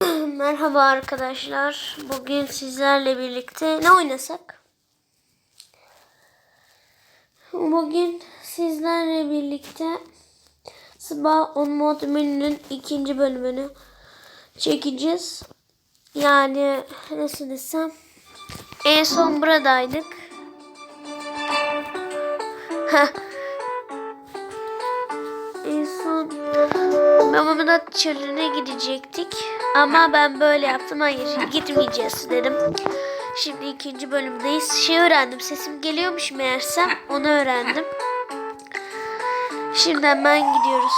Merhaba arkadaşlar. Bugün sizlerle birlikte ne oynasak? Bugün sizlerle birlikte Sabah on mod menünün ikinci bölümünü çekeceğiz. Yani nasıl desem en son buradaydık. En son Mamamonat çölüne gidecektik. Ama ben böyle yaptım. Hayır gitmeyeceğiz dedim. Şimdi ikinci bölümdeyiz. Şey öğrendim. Sesim geliyormuş meğersem. Onu öğrendim. Şimdi hemen gidiyoruz.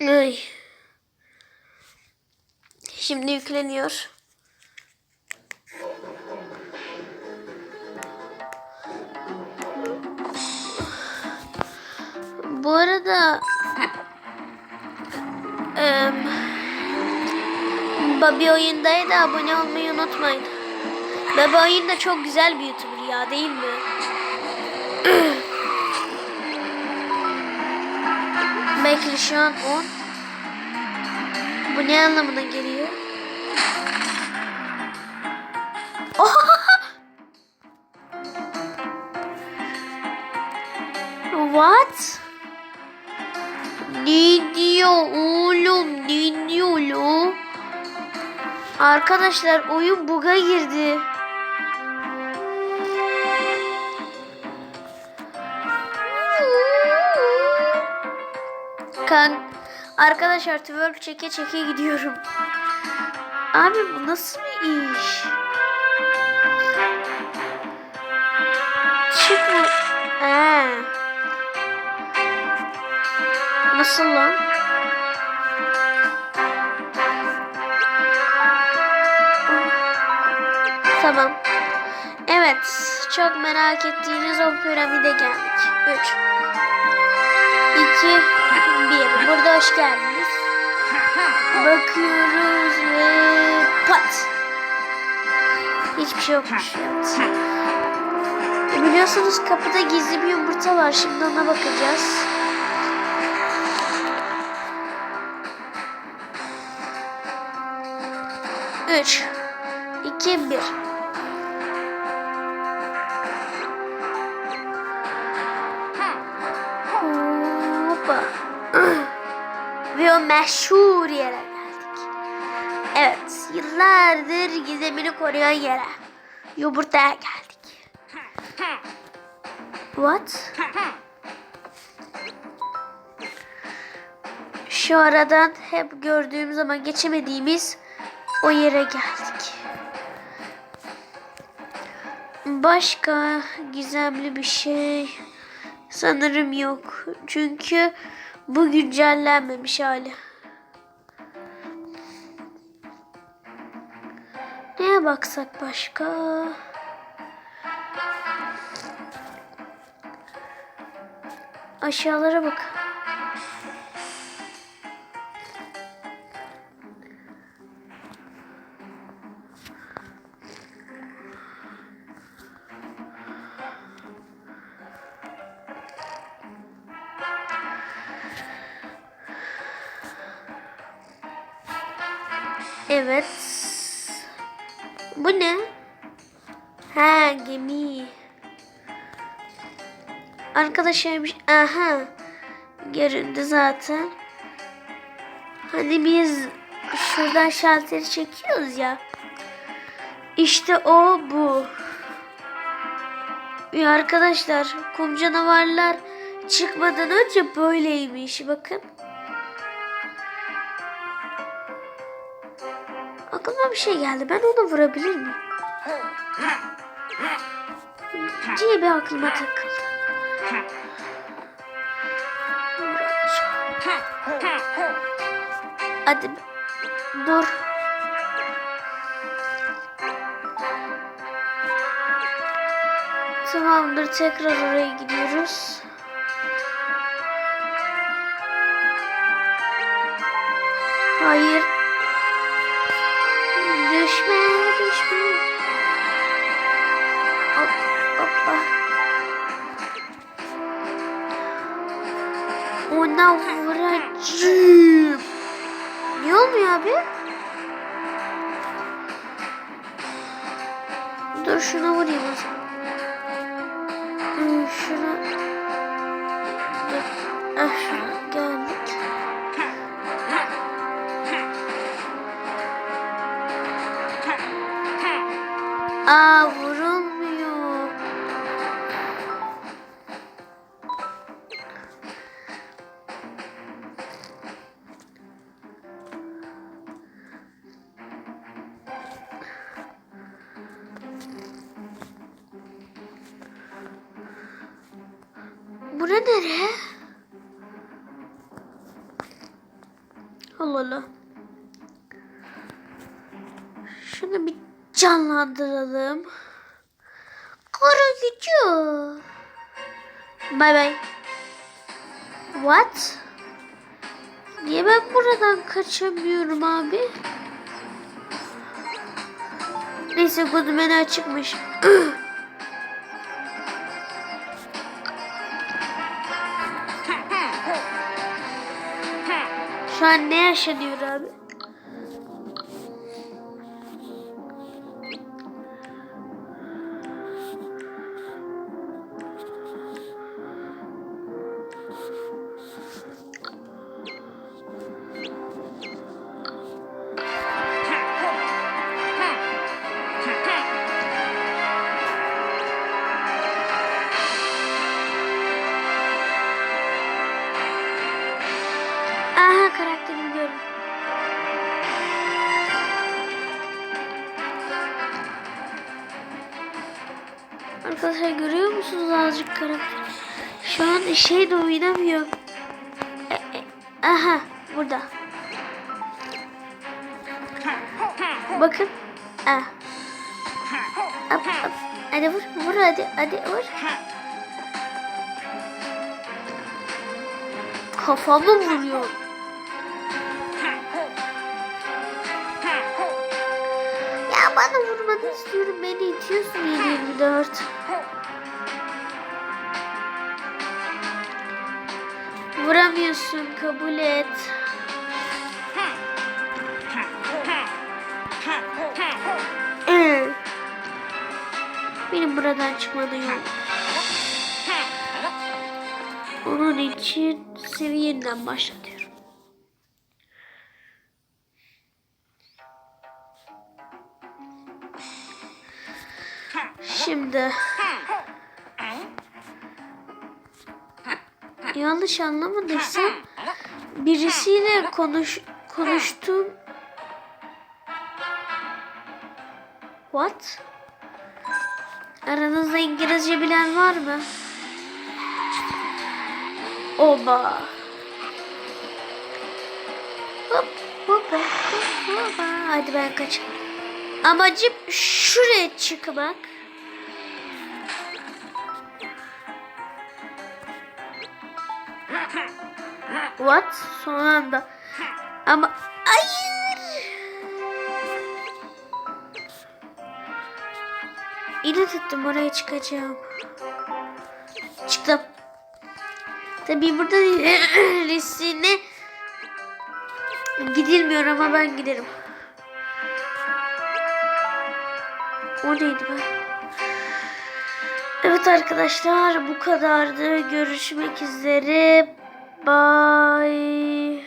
Ay. Şimdi yükleniyor. Bu arada eee Babi oyundaya da abone olmayı unutmayın. Babi oyun da çok güzel bir YouTuber ya değil mi? Bekle şu an 10. Bu ne anlamına geliyor? Arkadaşlar oyun buga girdi. Kan Arkadaşlar twerk çeke çeke gidiyorum. Abi bu nasıl bir iş? Ee. Nasıl lan? Tamam. Evet. Çok merak ettiğiniz o piramide geldik. 3 2 1 Burada hoş geldiniz. Bakıyoruz ve pat. Hiçbir şey yokmuş. Evet. Biliyorsunuz kapıda gizli bir yumurta var. Şimdi ona bakacağız. Üç, iki, bir. Meşhur yere geldik. Evet, yıllardır gizemini koruyan yere. Yumurtaya geldik. What? Şu aradan hep gördüğüm zaman geçemediğimiz o yere geldik. Başka gizemli bir şey sanırım yok. Çünkü bu güncellenmemiş hali. Neye baksak başka? Aşağılara bak. Evet. Bu ne? Ha gemi. Arkadaşlar aha göründü zaten. Hani biz şuradan şalteri çekiyoruz ya. İşte o bu. Ya arkadaşlar kum canavarlar çıkmadan önce böyleymiş bakın. Aklıma bir şey geldi. Ben onu vurabilir miyim? diye bir aklıma takıldı. Hadi dur. Tamamdır tekrar oraya gidiyoruz. Hayır. Ona vuracağım. Ne oluyor abi? Dur şuna vurayım o zaman. Hmm, şuna. Ah geldik. Aa bu nere? Allah Allah. Şunu bir canlandıralım. Gücü. Bye bye. What? Niye ben buradan kaçamıyorum abi? Neyse Goodman'e açıkmış. Şu an ne yaşanıyor abi? Aha karakterimi gördüm. Arkadaşlar görüyor musunuz azıcık karakter? Şu an şey de oynamıyor. E, e, aha burada. Bakın. Ah. Hop, hop. Hadi vur, vur hadi, hadi vur. Kafamı vuruyor. Ya bana vurmanı istiyorum. Beni itiyorsun 724. Vuramıyorsun. Kabul et. Ee, Benim buradan çıkmada yok. Onun için seviyenden başlatıyorum. Şimdi yanlış anlamadıysam birisiyle konuş konuştum. What? Aranızda İngilizce bilen var mı? Oba. Hop hop hop hop. Hadi ben kaç. Amacım şuraya çıkmak. What? Son anda. Ama hayır. İnat ettim oraya çıkacağım. Çıktım. Tabii burada riskine gidilmiyor ama ben giderim. O neydi be? Evet arkadaşlar bu kadardı. Görüşmek üzere. Bye.